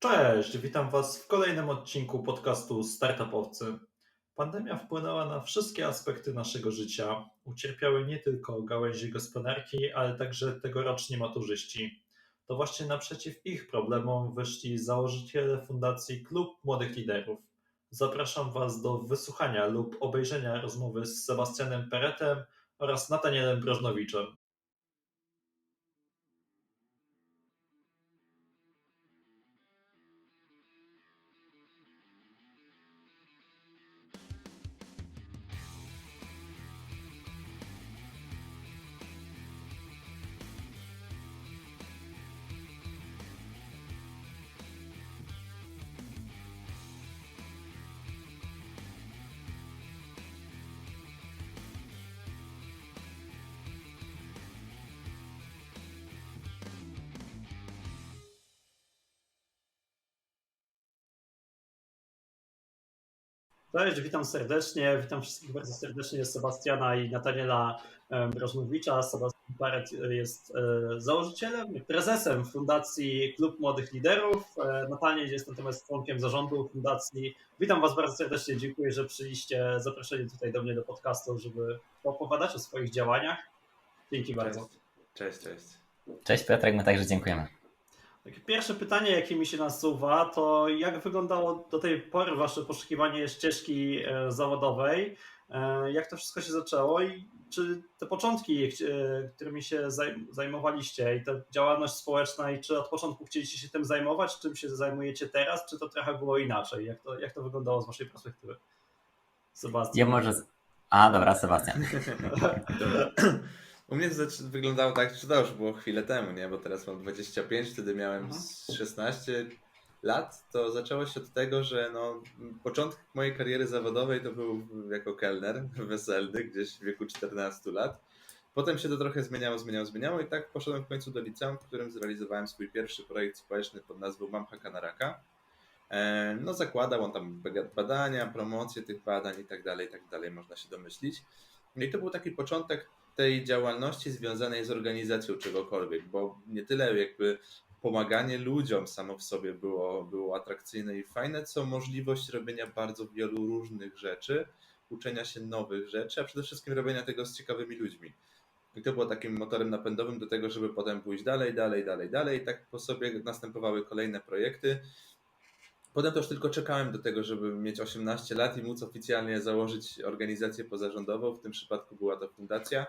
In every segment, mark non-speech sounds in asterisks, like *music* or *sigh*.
Cześć, witam Was w kolejnym odcinku podcastu Startupowcy. Pandemia wpłynęła na wszystkie aspekty naszego życia. Ucierpiały nie tylko gałęzie gospodarki, ale także tegoroczni maturzyści. To właśnie naprzeciw ich problemom wyszli założyciele Fundacji Klub Młodych Liderów. Zapraszam Was do wysłuchania lub obejrzenia rozmowy z Sebastianem Peretem oraz Natanielem Brożnowiczem. Cześć, witam serdecznie. Witam wszystkich bardzo serdecznie. Sebastiana i Nataniela Brożnowicza. Sebastian Paret jest e, założycielem, prezesem Fundacji Klub Młodych Liderów. E, Nataniel jest natomiast członkiem zarządu Fundacji. Witam Was bardzo serdecznie. Dziękuję, że przyjście zaproszeni tutaj do mnie do podcastu, żeby opowiadać o swoich działaniach. Dzięki cześć. bardzo. Cześć, cześć. Cześć Piotrek, my także dziękujemy. Takie pierwsze pytanie, jakie mi się nasuwa, to jak wyglądało do tej pory Wasze poszukiwanie ścieżki e, zawodowej? E, Jak to wszystko się zaczęło i czy te początki, e, którymi się zaj- zajmowaliście i ta działalność społeczna, i czy od początku chcieliście się tym zajmować, czym się zajmujecie teraz, czy to trochę było inaczej? Jak to, jak to wyglądało z Waszej perspektywy? Ja Sebastian. może. z- A, dobra, Sebastian. *laughs* *laughs* U mnie to wyglądało tak, że to już było chwilę temu, nie? Bo teraz mam 25, wtedy miałem Mhm. z 16 lat. To zaczęło się od tego, że no, początek mojej kariery zawodowej to był jako kelner weselny, gdzieś w wieku 14 lat. Potem się to trochę zmieniało, zmieniało, zmieniało i tak poszedłem w końcu do liceum, w którym zrealizowałem swój pierwszy projekt społeczny pod nazwą Mam haka na raka. E, No zakładał on tam badania, promocję tych badań i tak dalej, i tak dalej, można się domyślić. No i to był taki początek tej działalności związanej z organizacją czegokolwiek, bo nie tyle jakby pomaganie ludziom samo w sobie było, było atrakcyjne i fajne, co możliwość robienia bardzo wielu różnych rzeczy, uczenia się nowych rzeczy, a przede wszystkim robienia tego z ciekawymi ludźmi. I to było takim motorem napędowym do tego, żeby potem pójść dalej, dalej, dalej, dalej. I tak po sobie następowały kolejne projekty. Potem to już tylko czekałem do tego, żeby mieć 18 lat i móc oficjalnie założyć organizację pozarządową. W tym przypadku była to fundacja.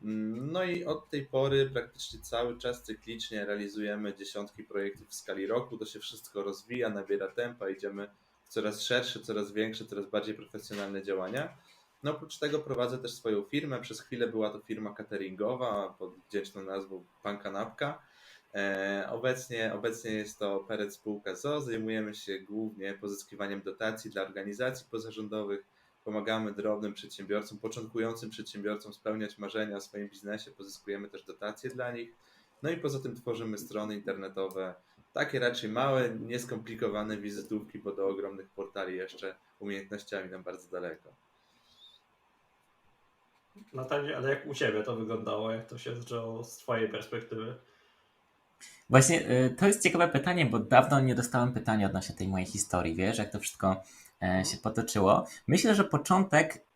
No i od tej pory praktycznie cały czas cyklicznie realizujemy dziesiątki projektów w skali roku. To się wszystko rozwija, nabiera tempa, idziemy w coraz szersze, coraz większe, coraz bardziej profesjonalne działania. No oprócz tego prowadzę też swoją firmę. Przez chwilę była to firma cateringowa pod wdzięczną nazwą Pan Kanapka. E, Obecnie, obecnie jest to Peret Spółka ZO. Zajmujemy się głównie pozyskiwaniem dotacji dla organizacji pozarządowych. Pomagamy drobnym przedsiębiorcom, początkującym przedsiębiorcom spełniać marzenia o swoim biznesie. Pozyskujemy też dotacje dla nich. No i poza tym tworzymy strony internetowe, takie raczej małe, nieskomplikowane wizytówki, bo do ogromnych portali jeszcze umiejętnościami nam bardzo daleko. Natalia, ale jak u Ciebie to wyglądało? Jak to się zaczęło z Twojej perspektywy? Właśnie y, to jest ciekawe pytanie, bo dawno nie dostałem pytania odnośnie tej mojej historii, wiesz, jak to wszystko e, się potoczyło. Myślę, że początek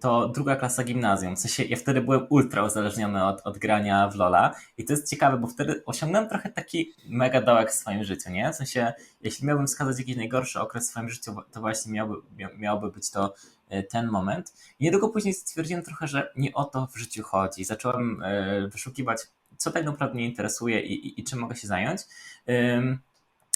to druga klasa gimnazjum. W sensie ja wtedy byłem ultra uzależniony od, od grania w Lola i to jest ciekawe, bo wtedy osiągnąłem trochę taki mega dołek w swoim życiu, nie? W sensie, jeśli miałbym wskazać jakiś najgorszy okres w swoim życiu, to właśnie miałby, mia- miałby być to e, ten moment. I niedługo później stwierdziłem trochę, że nie o to w życiu chodzi. Zacząłem e, wyszukiwać, co tak naprawdę mnie interesuje i, i, i czym mogę się zająć.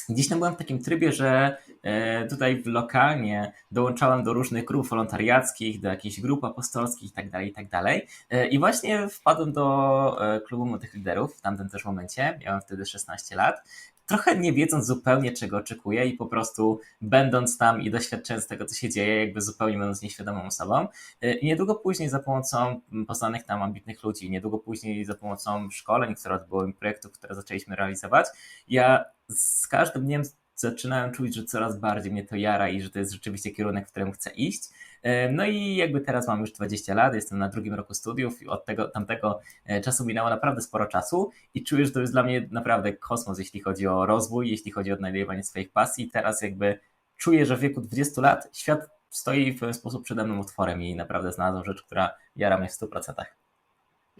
Gdzieś tam byłem w takim trybie, że e, tutaj w lokalnie dołączałem do różnych grup wolontariackich, do jakichś grup apostolskich itd., itd. E, I właśnie wpadłem do e, klubu młodych liderów w tamtym też momencie. Miałem wtedy 16 lat. Trochę nie wiedząc zupełnie czego oczekuję i po prostu będąc tam i doświadczając tego, co się dzieje, jakby zupełnie będąc nieświadomą osobą. E, I niedługo później za pomocą poznanych tam ambitnych ludzi, niedługo później za pomocą szkoleń, które odbyły projektów, które zaczęliśmy realizować, ja z każdym dniem zaczynałem czuć, że coraz bardziej mnie to jara i że to jest rzeczywiście kierunek, w którym chcę iść. E, No i jakby teraz mam już 20 lat, jestem na drugim roku studiów i od tego tamtego e, czasu minęło naprawdę sporo czasu i czuję, że to jest dla mnie naprawdę kosmos, jeśli chodzi o rozwój, jeśli chodzi o odnajdywanie swoich pasji. Teraz jakby czuję, że w wieku 20 lat świat stoi w pewien sposób przede mną otworem i naprawdę znalazłem rzecz, która jara mnie w 100%.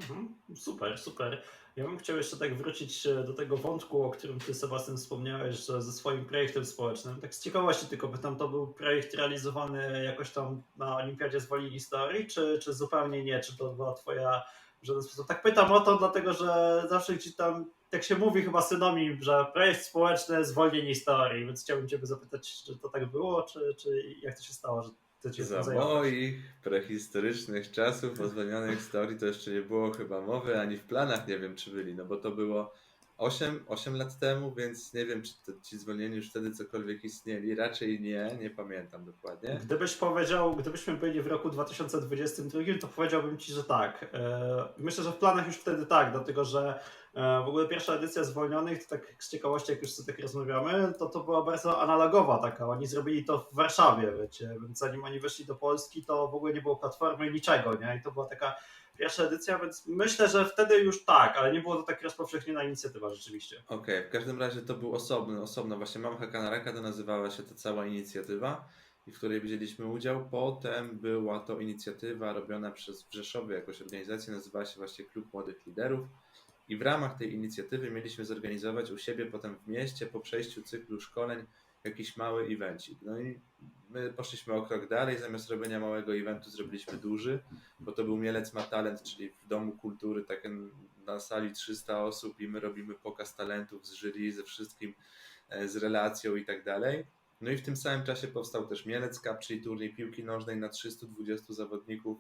Mhm, Super, super. Ja bym chciał jeszcze tak wrócić e, do tego wątku, o którym ty Sebastian wspomniałeś, że ze swoim projektem społecznym. Tak z ciekawości tylko pytam, to był projekt realizowany jakoś tam na Olimpiadzie z Woli Historii, czy, czy zupełnie nie? Czy to była twoja w żaden sposób? Tak pytam o to, dlatego że zawsze gdzieś tam, tak się mówi chyba synonim, że projekt społeczny zwolnień historii, więc chciałbym ciebie zapytać, czy to tak było, czy, czy jak to się stało, że cię Za moich prehistorycznych czasów o zwolnionej historii to jeszcze nie było chyba mowy, ani w planach nie wiem czy byli, no bo to było 8, 8 lat temu, więc nie wiem czy to, ci zwolnieni już wtedy cokolwiek istnieli, raczej nie, nie pamiętam dokładnie. Gdybyś powiedział, gdybyśmy byli w roku 2022, to powiedziałbym ci, że tak. E, Myślę, że w planach już wtedy tak, dlatego że w ogóle pierwsza edycja zwolnionych, to tak z ciekawości, jak już sobie tak rozmawiamy, to to była bardzo analogowa taka. Oni zrobili to w Warszawie, wiecie, więc zanim oni weszli do Polski, to w ogóle nie było platformy niczego, nie? I to była taka pierwsza edycja, więc myślę, że wtedy już tak, ale nie było to tak rozpowszechniona inicjatywa rzeczywiście. Okej, w każdym razie to był osobny, osobno właśnie Mam Hakana Raka, to nazywała się ta cała inicjatywa, i w której wzięliśmy udział. Potem była to inicjatywa robiona przez w Rzeszowie jakąś organizację, nazywała się właśnie Klub Młodych Liderów. I w ramach tej inicjatywy mieliśmy zorganizować u siebie potem w mieście po przejściu cyklu szkoleń jakiś mały evencik. No i my poszliśmy o krok dalej, zamiast robienia małego eventu zrobiliśmy duży, bo to był Mielec ma talent, czyli w Domu Kultury, takie na sali 300 osób i my robimy pokaz talentów z jury, ze wszystkim, e, z relacją i tak dalej. No i w tym samym czasie powstał też Mielec Cup, czyli turniej piłki nożnej na 320 zawodników.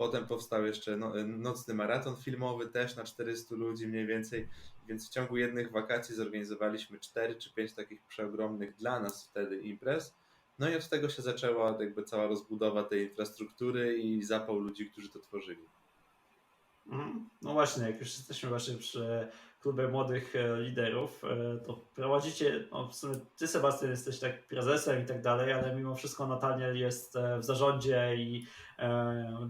Potem powstał jeszcze no, nocny maraton filmowy też na 400 ludzi mniej więcej, więc w ciągu jednych wakacji zorganizowaliśmy 4 czy 5 takich przeogromnych dla nas wtedy imprez. No i od tego się zaczęła jakby cała rozbudowa tej infrastruktury i zapał ludzi, którzy to tworzyli. Mhm. No właśnie, jak już jesteśmy właśnie przy klubie młodych e, liderów, e, to prowadzicie, no w sumie ty Sebastian jesteś tak prezesem i tak dalej, ale mimo wszystko Nataniel jest e, w zarządzie i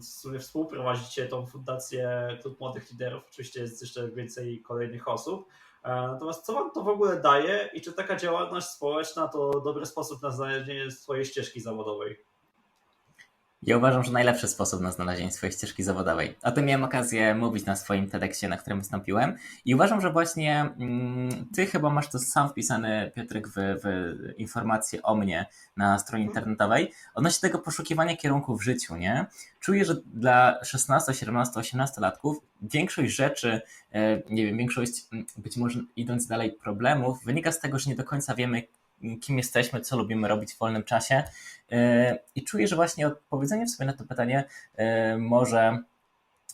w sumie współprowadzicie tą fundację Klub Młodych Liderów, oczywiście jest jeszcze więcej kolejnych osób. Natomiast co wam to w ogóle daje i czy taka działalność społeczna to dobry sposób na znalezienie swojej ścieżki zawodowej? Ja uważam, że najlepszy sposób na znalezienie swojej ścieżki zawodowej. O tym miałem okazję mówić na swoim TEDxie, na którym wystąpiłem. I uważam, że właśnie mm, ty chyba masz to sam wpisane, Piotrek, w, w informacje o mnie na stronie internetowej, odnośnie tego poszukiwania kierunku w życiu, nie? Czuję, że dla 16, 17, 18 latków większość rzeczy, e, nie wiem, większość mm, być może idąc dalej problemów, wynika z tego, że nie do końca wiemy, kim jesteśmy, co lubimy robić w wolnym czasie. Yy, I czuję, że właśnie odpowiedzenie sobie na to pytanie yy, może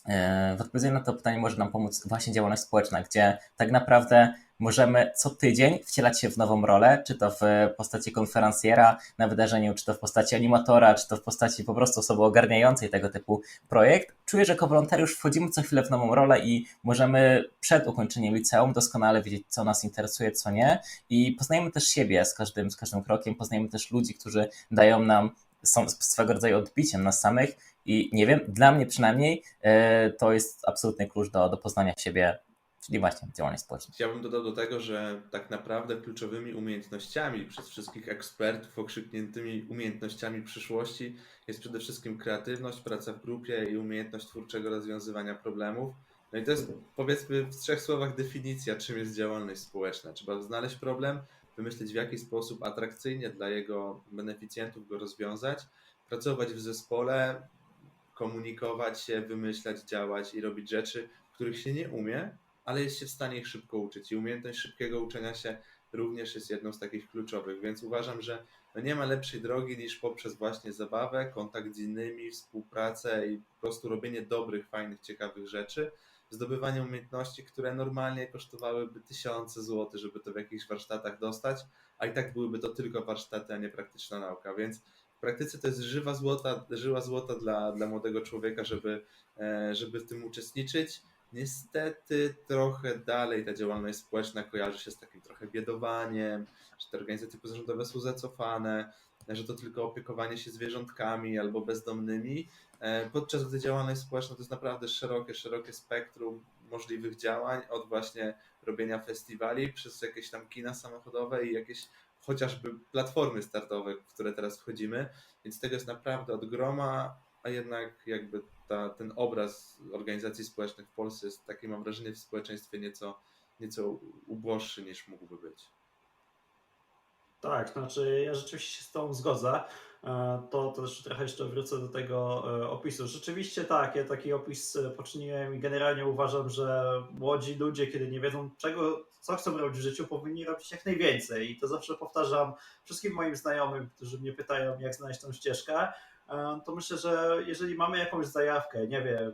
yy, w odpowiedzeniu na to pytanie może nam pomóc właśnie działalność społeczna, gdzie tak naprawdę możemy co tydzień wcielać się w nową rolę, czy to w postaci konferencjera na wydarzeniu, czy to w postaci animatora, czy to w postaci po prostu osoby ogarniającej tego typu projekt. Czuję, że jako wolontariusz wchodzimy co chwilę w nową rolę i możemy przed ukończeniem liceum doskonale wiedzieć, co nas interesuje, co nie. I poznajemy też siebie z każdym, z każdym krokiem, poznajemy też ludzi, którzy dają nam, są swego rodzaju odbiciem nas samych. I nie wiem, dla mnie przynajmniej e, to jest absolutny klucz do, do poznania siebie, czyli właśnie działalność społeczna. Ja bym dodał do tego, że tak naprawdę kluczowymi umiejętnościami przez wszystkich ekspertów okrzykniętymi umiejętnościami przyszłości jest przede wszystkim kreatywność, praca w grupie i umiejętność twórczego rozwiązywania problemów. No i to jest powiedzmy w trzech słowach definicja, czym jest działalność społeczna. Trzeba znaleźć problem, wymyślić w jaki sposób atrakcyjnie dla jego beneficjentów go rozwiązać, pracować w zespole, komunikować się, wymyślać, działać i robić rzeczy, których się nie umie, ale jest się w stanie ich szybko uczyć. I umiejętność szybkiego uczenia się również jest jedną z takich kluczowych, więc uważam, że no nie ma lepszej drogi niż poprzez właśnie zabawę, kontakt z innymi, współpracę i po prostu robienie dobrych, fajnych, ciekawych rzeczy, zdobywanie umiejętności, które normalnie kosztowałyby tysiące złotych, żeby to w jakichś warsztatach dostać, a i tak byłyby to tylko warsztaty, a nie praktyczna nauka, więc w praktyce to jest żywa złota, żyła złota dla, dla młodego człowieka, żeby, e, żeby w tym uczestniczyć. Niestety trochę dalej ta działalność społeczna kojarzy się z takim trochę biedowaniem, że te organizacje pozarządowe są zacofane, że to tylko opiekowanie się zwierzątkami albo bezdomnymi, e, podczas gdy działalność społeczna to jest naprawdę szerokie, szerokie spektrum możliwych działań, od właśnie robienia festiwali przez jakieś tam kina samochodowe i jakieś chociażby platformy startowe, w które teraz wchodzimy, więc tego jest naprawdę od groma, a jednak jakby ta, ten obraz organizacji społecznych w Polsce jest taki, mam wrażenie, w społeczeństwie nieco, nieco uboższy niż mógłby być. Tak, znaczy ja rzeczywiście się z tą zgodzę. E, To też trochę jeszcze wrócę do tego e, opisu. Rzeczywiście tak, ja taki opis e, poczyniłem i generalnie uważam, że młodzi ludzie, kiedy nie wiedzą czego, co chcą robić w życiu, powinni robić jak najwięcej. I to zawsze powtarzam wszystkim moim znajomym, którzy mnie pytają, jak znaleźć tą ścieżkę. To myślę, że jeżeli mamy jakąś zajawkę, nie wiem,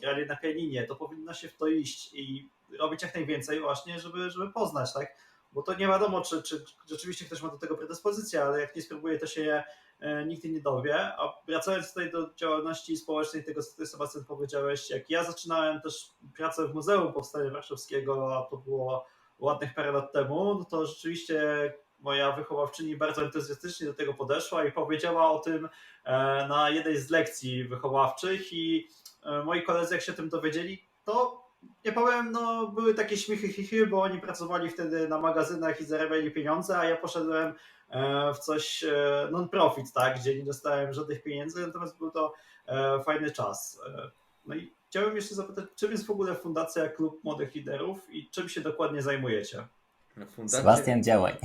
grali na pianinie, to powinno się w to iść i robić jak najwięcej właśnie, żeby, żeby poznać, tak? Bo to nie wiadomo, czy, czy rzeczywiście ktoś ma do tego predyspozycję, ale jak nie spróbuje, to się e, nigdy nie dowie. A wracając tutaj do działalności społecznej, tego co ty Sebastian powiedziałeś, jak ja zaczynałem też pracę w Muzeum Powstania Warszawskiego, a to było ładnych parę lat temu, no to rzeczywiście moja wychowawczyni bardzo entuzjastycznie do tego podeszła i powiedziała o tym e, na jednej z lekcji wychowawczych i e, moi koledzy jak się tym dowiedzieli, to nie powiem, no były takie śmichy chichy, bo oni pracowali wtedy na magazynach i zarabiali pieniądze, a ja poszedłem e, w coś e, non-profit, tak, gdzie nie dostałem żadnych pieniędzy, natomiast był to e, fajny czas. No i chciałem jeszcze zapytać, czym jest w ogóle Fundacja Klub Młodych Liderów i czym się dokładnie zajmujecie? Fundacja... Sebastian, działaj. *laughs*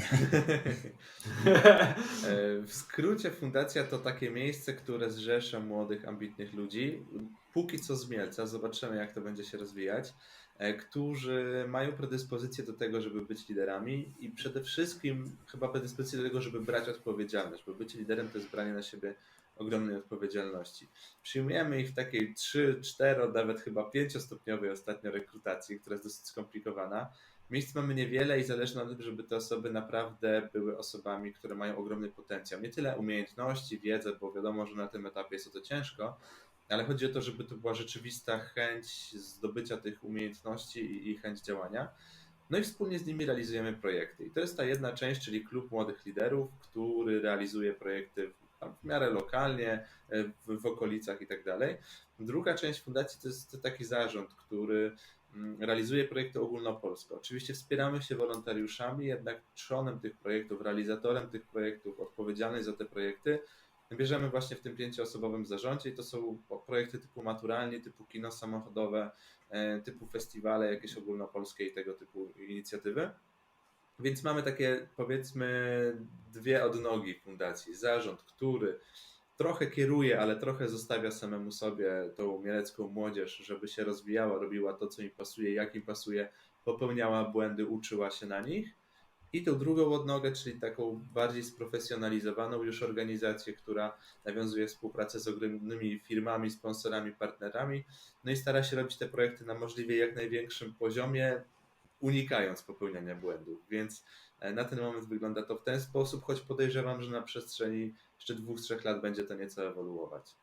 *laughs* W skrócie fundacja to takie miejsce, które zrzesza młodych, ambitnych ludzi. Póki co z Mielca, zobaczymy jak to będzie się rozwijać, e, którzy mają predyspozycję do tego, żeby być liderami i przede wszystkim chyba predyspozycję do tego, żeby brać odpowiedzialność, bo bycie liderem to jest branie na siebie ogromnej odpowiedzialności. Przyjmujemy ich w takiej 3, 4, nawet chyba 5-stopniowej ostatnio rekrutacji, która jest dosyć skomplikowana. Miejsc mamy niewiele i zależy nam żeby te osoby naprawdę były osobami, które mają ogromny potencjał. Nie tyle umiejętności, wiedzę, bo wiadomo, że na tym etapie jest o to ciężko, ale chodzi o to, żeby to była rzeczywista chęć zdobycia tych umiejętności i, chęć działania. No i wspólnie z nimi realizujemy projekty. I to jest ta jedna część, czyli klub młodych liderów, który realizuje projekty w, miarę lokalnie, w, w okolicach i tak dalej. Druga część fundacji to jest taki zarząd, który mm, realizuje projekty ogólnopolskie. Oczywiście wspieramy się wolontariuszami, jednak trzonem tych projektów, realizatorem tych projektów, odpowiedzialny za te projekty bierzemy właśnie w tym pięcioosobowym zarządzie i to są projekty typu maturalni, typu kino samochodowe, e, typu festiwale jakieś ogólnopolskie i tego typu inicjatywy. Więc mamy takie powiedzmy dwie odnogi fundacji. Zarząd, który trochę kieruje, ale trochę zostawia samemu sobie tą mielecką młodzież, żeby się rozwijała, robiła to, co im pasuje, jak im pasuje, popełniała błędy, uczyła się na nich. I tą drugą odnogę, czyli taką bardziej sprofesjonalizowaną już organizację, która nawiązuje współpracę z ogromnymi firmami, sponsorami, partnerami, no i stara się robić te projekty na możliwie jak największym poziomie, unikając popełniania błędów. Więc e, na ten moment wygląda to w ten sposób, choć podejrzewam, że na przestrzeni jeszcze dwóch, trzech lat będzie to nieco ewoluować.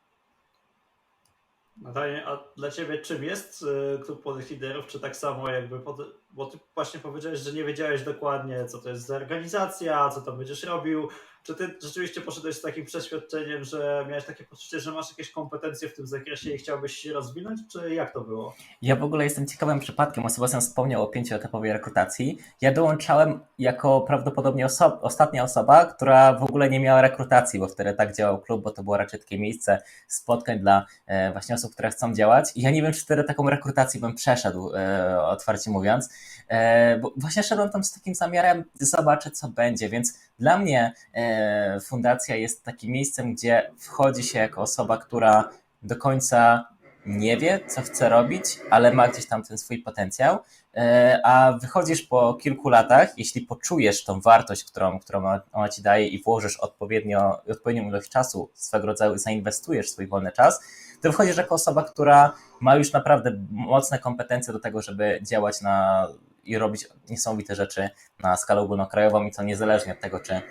Natalia, a dla Ciebie czym jest y, Klub Młodych Liderów? Czy tak samo jakby, pod, bo Ty właśnie powiedziałeś, że nie wiedziałeś dokładnie, co to jest za organizacja, co tam będziesz robił. Czy Ty rzeczywiście poszedłeś z takim przeświadczeniem, że miałeś takie poczucie, że masz jakieś kompetencje w tym zakresie i chciałbyś się rozwinąć, czy jak to było? Ja w ogóle jestem ciekawym przypadkiem. O Sebastian wspomniał o pięcioetapowej rekrutacji. Ja dołączałem jako prawdopodobnie oso- ostatnia osoba, która w ogóle nie miała rekrutacji, bo wtedy tak działał klub, bo to było raczej takie miejsce spotkań dla e, właśnie osób, które chcą działać. I ja nie wiem, czy wtedy taką rekrutację bym przeszedł, e, otwarcie mówiąc, e, bo właśnie szedłem tam z takim zamiarem, zobaczę co będzie, więc dla mnie e, fundacja jest takim miejscem, gdzie wchodzi się jako osoba, która do końca nie wie, co chce robić, ale ma gdzieś tam ten swój potencjał, e, a wychodzisz po kilku latach, jeśli poczujesz tą wartość, którą, którą ona- ci daje i włożysz odpowiednio, odpowiednią ilość czasu, swego rodzaju zainwestujesz swój wolny czas, to wychodzisz jako osoba, która ma już naprawdę mocne kompetencje do tego, żeby działać na i robić niesamowite rzeczy na skalę ogólnokrajową i to niezależnie od tego, czy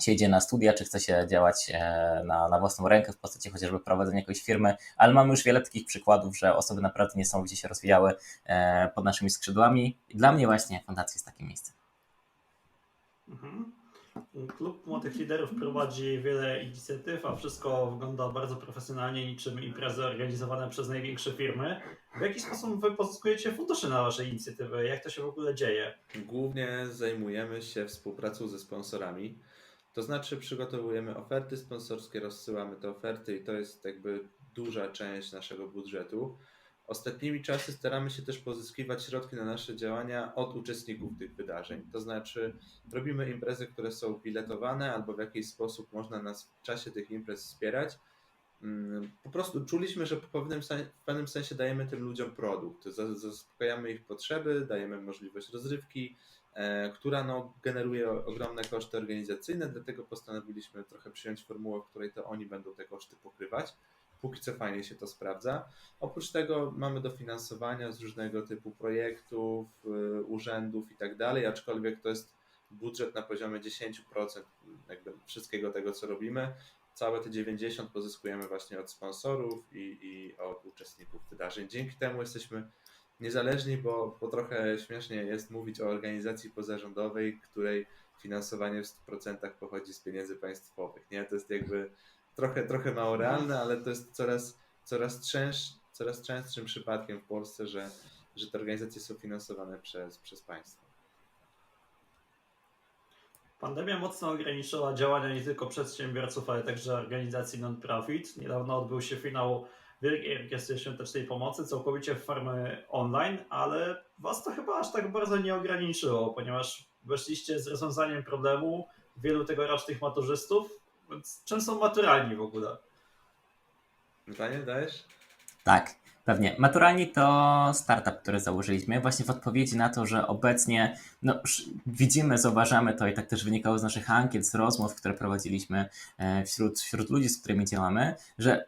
się idzie na studia, czy chce się działać e, na, na własną rękę w postaci chociażby prowadzenia jakiejś firmy, ale mamy już wiele takich przykładów, że osoby naprawdę niesamowicie się rozwijały e, pod naszymi skrzydłami i dla mnie właśnie fundacja jest takim miejscem. Mhm. Klub Młodych Liderów prowadzi wiele inicjatyw, a wszystko wygląda bardzo profesjonalnie, niczym imprezy organizowane przez największe firmy. W jaki sposób wy pozyskujecie fundusze na wasze inicjatywy? Jak to się w ogóle dzieje? Głównie zajmujemy się współpracą ze sponsorami. To znaczy przygotowujemy oferty sponsorskie, rozsyłamy te oferty i to jest jakby duża część naszego budżetu. Ostatnimi czasy staramy się też pozyskiwać środki na nasze działania od uczestników tych wydarzeń. To znaczy robimy imprezy, które są biletowane albo w jakiś sposób można nas w czasie tych imprez wspierać. Mm, Po prostu czuliśmy, że w pewnym, sensie dajemy tym ludziom produkt. Za- Zaspokajamy ich potrzeby, dajemy możliwość rozrywki, e, która no, generuje ogromne koszty organizacyjne, dlatego postanowiliśmy trochę przyjąć formułę, w której to oni będą te koszty pokrywać. Póki co fajnie się to sprawdza. Oprócz tego mamy dofinansowania z różnego typu projektów, y, urzędów i tak dalej, aczkolwiek to jest budżet na poziomie 10% jakby wszystkiego tego, co robimy. Całe te 90 pozyskujemy właśnie od sponsorów i, i od uczestników wydarzeń. Dzięki temu jesteśmy niezależni, bo, bo trochę śmiesznie jest mówić o organizacji pozarządowej, której finansowanie w 100% pochodzi z pieniędzy państwowych. Nie? To jest jakby trochę, trochę mało realne, ale to jest coraz, coraz, częst, coraz częstszym przypadkiem w Polsce, że, że te organizacje są finansowane przez, przez państwo. Pandemia mocno ograniczyła działania nie tylko przedsiębiorców, ale także organizacji non-profit. Niedawno odbył się finał Wielkiej Orkiestry Świątecznej Pomocy całkowicie w formie online, ale Was to chyba aż tak bardzo nie ograniczyło, ponieważ weszliście z rozwiązaniem problemu wielu tegorocznych maturzystów, więc czym są maturalni w ogóle? Pytanie dajesz? Tak, pewnie. Maturalni to startup, który założyliśmy właśnie w odpowiedzi na to, że obecnie no, widzimy, zauważamy to i tak też wynikało z naszych ankiet, z rozmów, które prowadziliśmy e, wśród, wśród ludzi, z którymi działamy, że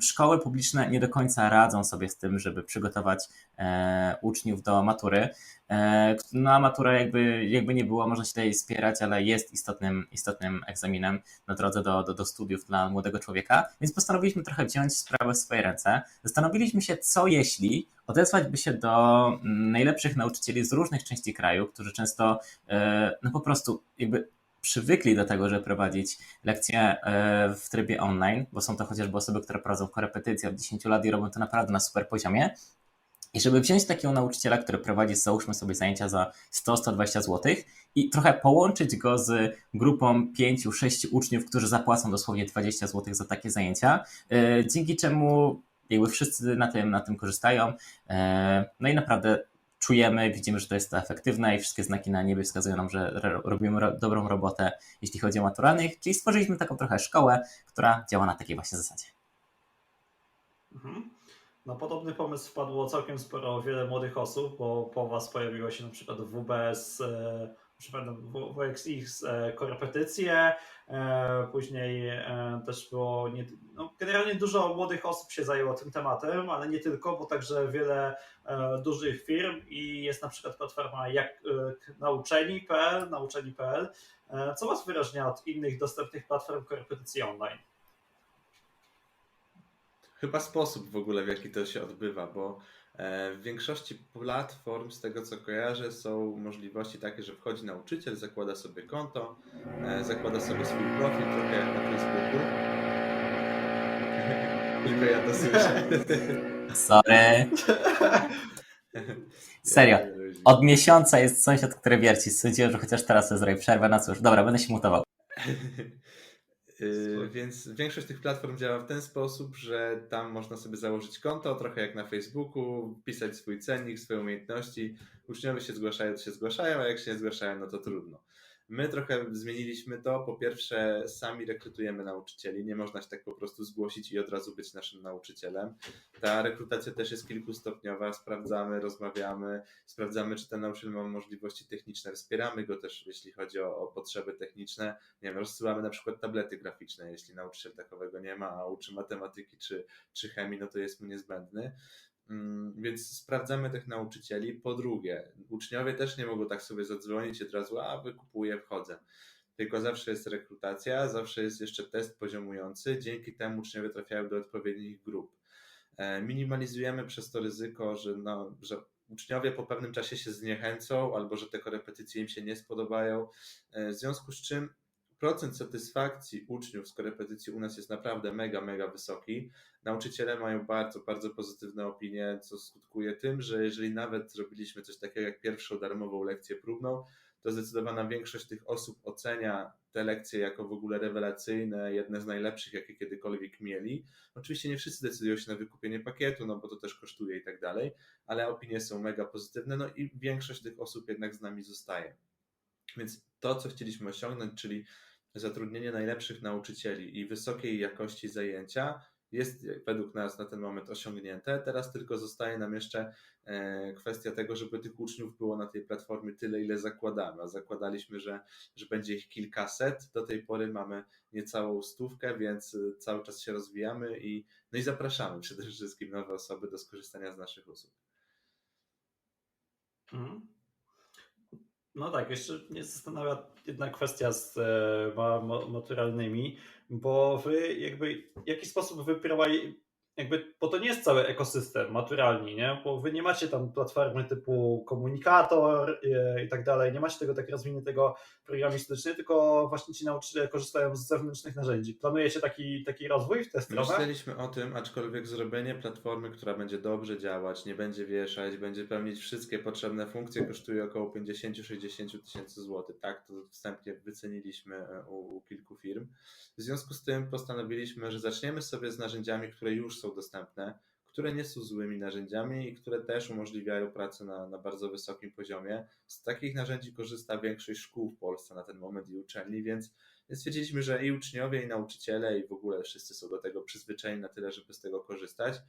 szkoły publiczne nie do końca radzą sobie z tym, żeby przygotować e, uczniów do matury. E, no a matura jakby, jakby nie było, można się tutaj spierać, ale jest istotnym, istotnym egzaminem na drodze do, do, do studiów dla młodego człowieka, więc postanowiliśmy trochę wziąć sprawę w swoje ręce. Zastanowiliśmy się, co jeśli odezwać by się do mm, najlepszych nauczycieli z różnych części kraju, którzy często e, no po prostu jakby przywykli do tego, żeby prowadzić lekcje e, w trybie online, bo są to chociażby osoby, które prowadzą korepetycje od 10 lat i robią to naprawdę na super poziomie. I żeby wziąć takiego nauczyciela, który prowadzi, załóżmy sobie zajęcia za 100-120 zł i trochę połączyć go z grupą 5-6 uczniów, którzy zapłacą dosłownie 20 zł za takie zajęcia, e, dzięki czemu jakby wszyscy na tym, na tym korzystają. E, No i naprawdę czujemy, widzimy, że to jest to efektywne i wszystkie znaki na niebie wskazują nam, że ro- robimy ro- dobrą robotę, jeśli chodzi o maturalnych, czyli stworzyliśmy taką trochę szkołę, która działa na takiej właśnie zasadzie. Mhm. Na podobny pomysł wpadło całkiem sporo wiele młodych osób, bo po Was pojawiło się na przykład WBS, e, przepraszam, WXX e, korepetycje, później e, też było, nie, no, generalnie dużo młodych osób się zajęło tym tematem, ale nie tylko, bo także wiele e, dużych firm i jest na przykład platforma jak e, nauczeni.pl, nauczeni.pl. E, Co Was wyróżnia od innych dostępnych platform korepetycji online? Chyba sposób w ogóle, w jaki to się odbywa, bo e, w większości platform, z tego co kojarzę, są możliwości takie, że wchodzi nauczyciel, zakłada sobie konto, e, zakłada sobie swój profil, trochę jak na Facebooku. *laughs* Tylko ja to słyszę. Sorry. Serio. Od miesiąca jest sąsiad, który wierci. Stwierdziłem, że chociaż teraz sobie zrobię przerwę. No cóż, dobra, będę się mutował. *laughs* Yy, Więc większość tych platform działa w ten sposób, że tam można sobie założyć konto, trochę jak na Facebooku, wpisać swój cennik, swoje umiejętności. Uczniowie się zgłaszają, to się zgłaszają, a jak się nie zgłaszają, no to trudno. My trochę zmieniliśmy to. Po pierwsze, sami rekrutujemy nauczycieli. Nie można się tak po prostu zgłosić i od razu być naszym nauczycielem. Ta rekrutacja też jest kilkustopniowa. Sprawdzamy, rozmawiamy, sprawdzamy, czy ten nauczyciel ma możliwości techniczne. Wspieramy go też, jeśli chodzi o, o potrzeby techniczne. Nie wiem, rozsyłamy na przykład tablety graficzne, jeśli nauczyciel takowego nie ma, a uczy matematyki czy, czy chemii, no to jest mu niezbędny. Mm, Więc sprawdzamy tych nauczycieli. Po drugie, uczniowie też nie mogą tak sobie zadzwonić i od razu, a wykupuję, wchodzę. tylko zawsze jest rekrutacja, zawsze jest jeszcze test poziomujący, dzięki temu uczniowie trafiają do odpowiednich grup. E, Minimalizujemy przez to ryzyko, że, no, że uczniowie po pewnym czasie się zniechęcą albo że te korepetycje im się nie spodobają, E, w związku z czym procent satysfakcji uczniów z korepetycji u nas jest naprawdę mega, mega wysoki. Nauczyciele mają bardzo, bardzo pozytywne opinie, co skutkuje tym, że jeżeli nawet zrobiliśmy coś takiego jak pierwszą darmową lekcję próbną, to zdecydowana większość tych osób ocenia te lekcje jako w ogóle rewelacyjne, jedne z najlepszych, jakie kiedykolwiek mieli. Oczywiście nie wszyscy decydują się na wykupienie pakietu, no bo to też kosztuje i tak dalej, ale opinie są mega pozytywne, no i większość tych osób jednak z nami zostaje. Więc to, co chcieliśmy osiągnąć, czyli zatrudnienie najlepszych nauczycieli i wysokiej jakości zajęcia, jest według nas na ten moment osiągnięte. Teraz tylko zostaje nam jeszcze e, kwestia tego, żeby tych uczniów było na tej platformie tyle, ile zakładamy. A zakładaliśmy, że, że będzie ich kilkaset. Do tej pory mamy niecałą stówkę, więc e, cały czas się rozwijamy i, no i zapraszamy przede wszystkim nowe osoby do skorzystania z naszych usług. Mhm. No tak, jeszcze mnie zastanawia jedna kwestia z e, ma- mo- maturalnymi, bo wy jakby w jaki sposób wy jakby, bo to nie jest cały ekosystem maturalni, nie? Bo wy nie macie tam platformy typu komunikator e, i tak dalej, nie macie tego tak rozwiniętego programistycznie, tylko właśnie ci nauczyciele korzystają z zewnętrznych narzędzi. Planujecie taki, taki rozwój w tę stronę? Myśleliśmy o tym, aczkolwiek zrobienie platformy, która będzie dobrze działać, nie będzie wieszać, będzie pełnić wszystkie potrzebne funkcje, kosztuje około 50-60 tysięcy złotych. Tak, to wstępnie wyceniliśmy e, u, u kilku firm. W związku z tym postanowiliśmy, że zaczniemy sobie z narzędziami, które już są dostępne, które nie są złymi narzędziami i które też umożliwiają pracę na, na bardzo wysokim poziomie. Z takich narzędzi korzysta większość szkół w Polsce na ten moment i uczelni, więc stwierdziliśmy, że i uczniowie, i nauczyciele, i w ogóle wszyscy są do tego przyzwyczajeni na tyle, żeby z tego korzystać.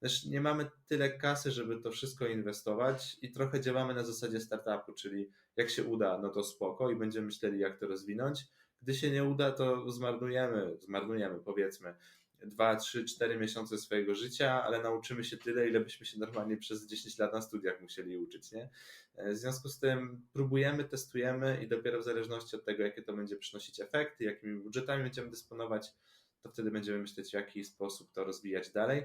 Też nie mamy tyle kasy, żeby to wszystko inwestować i trochę działamy na zasadzie startupu, czyli jak się uda, no to spoko i będziemy myśleli, jak to rozwinąć. Gdy się nie uda, to zmarnujemy, zmarnujemy powiedzmy 2, 3, 4 miesiące swojego życia, ale nauczymy się tyle, ile byśmy się normalnie przez 10 lat na studiach musieli uczyć, nie? E, W związku z tym próbujemy, testujemy i dopiero w zależności od tego, jakie to będzie przynosić efekty, jakimi budżetami będziemy dysponować, to wtedy będziemy myśleć, w jaki sposób to rozwijać dalej.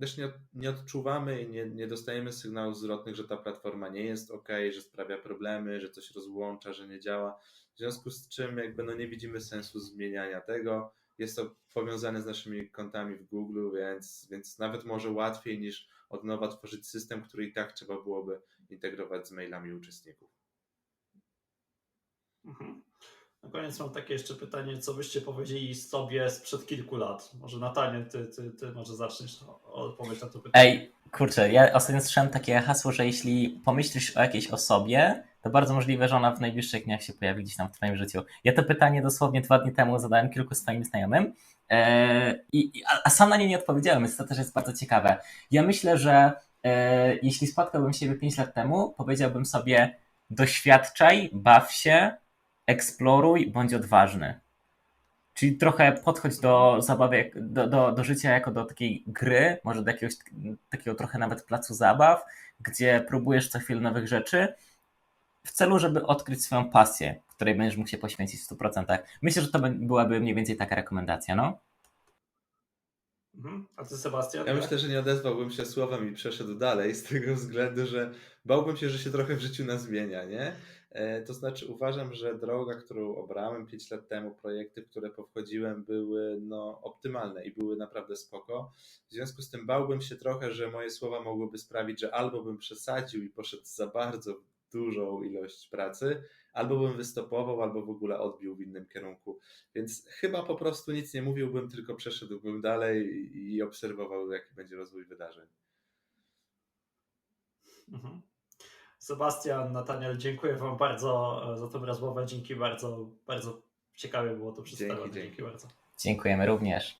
Też nie, nie odczuwamy i nie, nie dostajemy sygnałów zwrotnych, że ta platforma nie jest ok, że sprawia problemy, że coś rozłącza, że nie działa. W związku z czym jakby no nie widzimy sensu zmieniania tego. Jest to powiązane z naszymi kontami w Google, więc, więc nawet może łatwiej niż od nowa tworzyć system, który i tak trzeba byłoby integrować z mailami uczestników. Mhm. Na koniec mam takie jeszcze pytanie, co byście powiedzieli sobie sprzed kilku lat? Może Natanie, ty, ty, ty może zaczniesz odpowiedź na to pytanie. Ej, kurczę, ja ostatnio słyszałem takie hasło, że jeśli pomyślisz o jakiejś osobie, to bardzo możliwe, że ona w najbliższych dniach się pojawi gdzieś tam w twoim życiu. Ja to pytanie dosłownie dwa dni temu zadałem kilku swoim znajomym e, i, a, a sam na nie nie odpowiedziałem, więc to też jest bardzo ciekawe. Ja myślę, że e, jeśli spotkałbym siebie 5 lat temu, powiedziałbym sobie doświadczaj, baw się, eksploruj, bądź odważny. Czyli trochę podchodź do zabawy, do, do, do życia jako do takiej gry, może do jakiegoś tak- takiego trochę nawet placu zabaw, gdzie próbujesz co chwilę nowych rzeczy, w celu, żeby odkryć swoją pasję, której będziesz mógł się poświęcić w 100%. Myślę, że to by- byłaby mniej więcej taka rekomendacja, no? Mhm. A ty Sebastian? Ja myślę, że nie odezwałbym się słowem i przeszedł dalej z tego względu, że bałbym się, że się trochę w życiu nas zmienia, nie? E, To znaczy uważam, że droga, którą obrałem 5 lat temu, projekty, w które powchodziłem były no, optymalne i były naprawdę spoko. W związku z tym bałbym się trochę, że moje słowa mogłyby sprawić, że albo bym przesadził i poszedł za bardzo dużą ilość pracy, albo bym wystopował, albo w ogóle odbił w innym kierunku. Więc chyba po prostu nic nie mówiłbym, tylko przeszedłbym dalej i obserwował, jaki będzie rozwój wydarzeń. Mhm. Sebastian, Nataniel, dziękuję Wam bardzo e, za tę rozmowę. Dzięki bardzo, bardzo ciekawie było to przedstawione. dzięki. Dzięki bardzo. Dziękujemy również.